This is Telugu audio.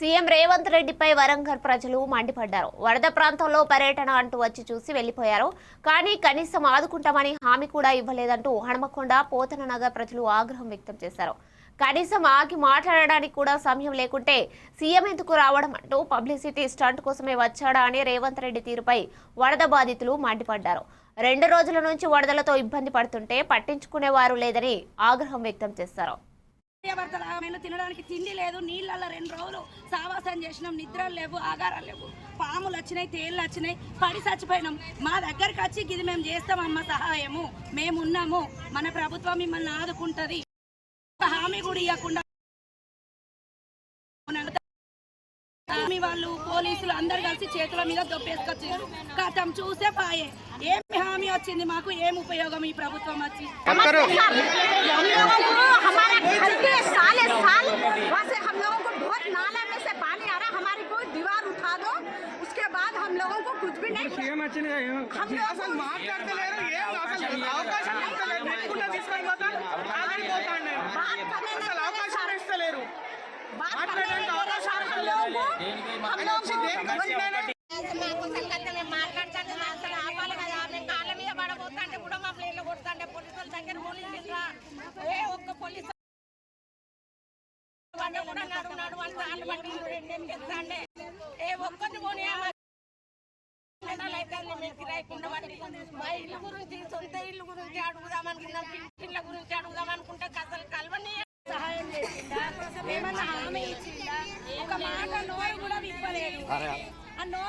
సీఎం రేవంత్ రెడ్డిపై వరంగల్ ప్రజలు మండిపడ్డారు. వరద ప్రాంతంలో పర్యటన అంటూ వచ్చి చూసి వెళ్ళిపోయారు కానీ కనీసం ఆదుకుంటామని హామీ కూడా ఇవ్వలేదంటూ హనుమకొండ పోతన నగర్ ప్రజలు ఆగ్రహం వ్యక్తం చేశారు. కనీసం ఆగి మాట్లాడడానికి కూడా సమయం లేకుంటే సీఎం ఎందుకు రావడం అంటూ పబ్లిసిటీ స్టంట్ కోసమే వచ్చాడా అని రేవంత్ రెడ్డి తీరుపై వరద బాధితులు మండిపడ్డారు. రెండు రోజుల నుంచి వరదలతో ఇబ్బంది పడుతుంటే పట్టించుకునేవారు లేదని ఆగ్రహం వ్యక్తం చేశారు. భర్తలు ఆమెను తినడానికి తిండి లేదు నీళ్ళల్లో రెండు రోజులు సావాసం చేసినాం నిద్రలు లేవు ఆగారాలు లేవు. పాములు వచ్చినాయి తేళ్ళు వచ్చినాయి పడి చచ్చిపోయినాం. మా దగ్గరకు వచ్చి ఇది మేము చేస్తామమ్మ సహాయము. మేము ఉన్నాము మన ప్రభుత్వం మిమ్మల్ని ఆదుకుంటుంది. హామీ కూడా ఇవ్వకుండా వాళ్ళు పోలీసులు అందరు కలిసి చేతుల మీద దొప్పేసుకొచ్చి కథం చూసే పాయే. ఏమి హామీ వచ్చింది మాకు? ఏం ఉపయోగం ఈ ప్రభుత్వం వచ్చి? हल्के साले साल। वहाँ हम लोगों को बहुत नाले में से पानी आ रहा है। हमारी कोई दीवार उठा दो। उसके बाद हम लोगों को कुछ भी नहीं सीएम अच्छे नहीं आए हम लोग असल माफ़ करते ले रहे ये असल अवकाश करते ले रहे कुछ जिस पर मत आगे को करने बात करने असल अवकाश करते ले रहे बात करने का अवकाश हम ले रहे हम लोगों को వాడిని కూడా నడు నడు అని చెప్తాండే ఏ ఒక్కరిని పోనీ మా ఇల్లు గురించి సొంత ఇల్లు గురించి అడుగుదాం అనుకున్నాం ఇళ్ళ గురించి అడుగుదాం అనుకుంటే అసలు కలవని సహాయం చేసిందా? ఏమన్నా హామీ ఇచ్చిందా? ఒక మాట నోరు కూడా విప్పలేదు. ఆ నోరు